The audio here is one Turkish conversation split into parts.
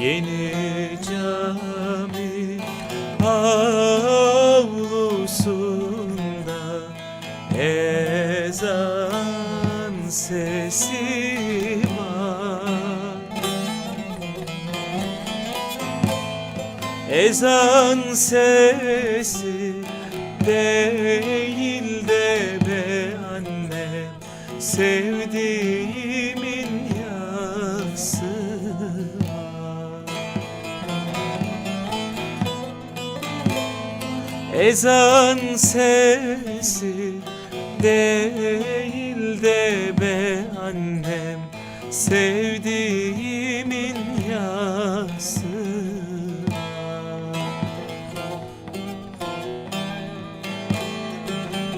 Yeni cami avlusunda ezan sesi var. Ezan sesi değil de be annem Sevdiğimin Ezan sesi değil de be annem Sevdiğimin yası.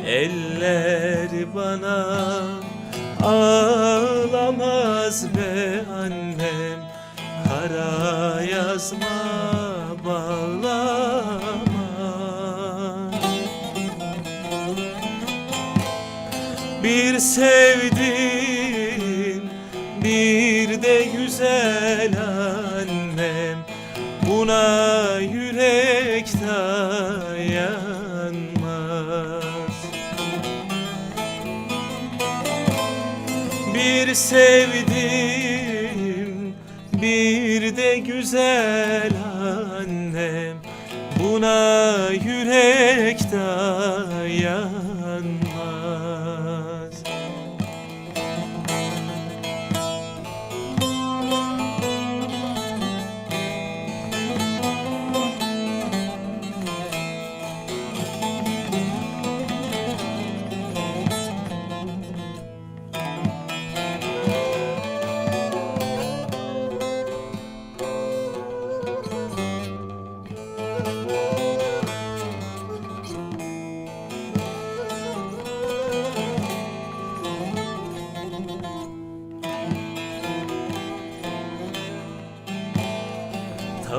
Eller bana ağlamaz be annem Kara yazma Bir sevdim bir de güzel annem. Buna yürek dayanmaz. Bir sevdim bir de güzel annem. Buna yürek dayanmaz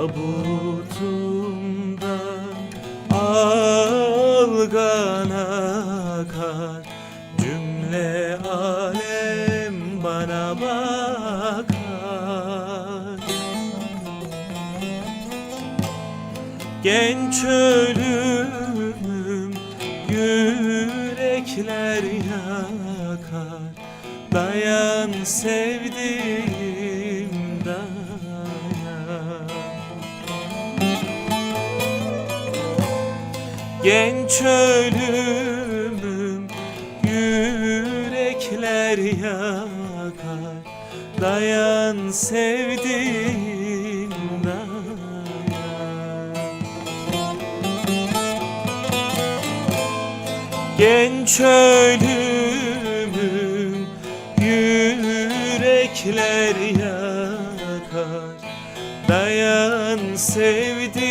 Tabutumdan algan akar. Cümle alem bana bakar. Genç ölümüm yürekler yakar. Dayan sevdiğim Genç ölümüm yürekler yakar. Dayan sevdiğim dayan. Genç ölümüm yürekler yakar. Dayan sevdiğim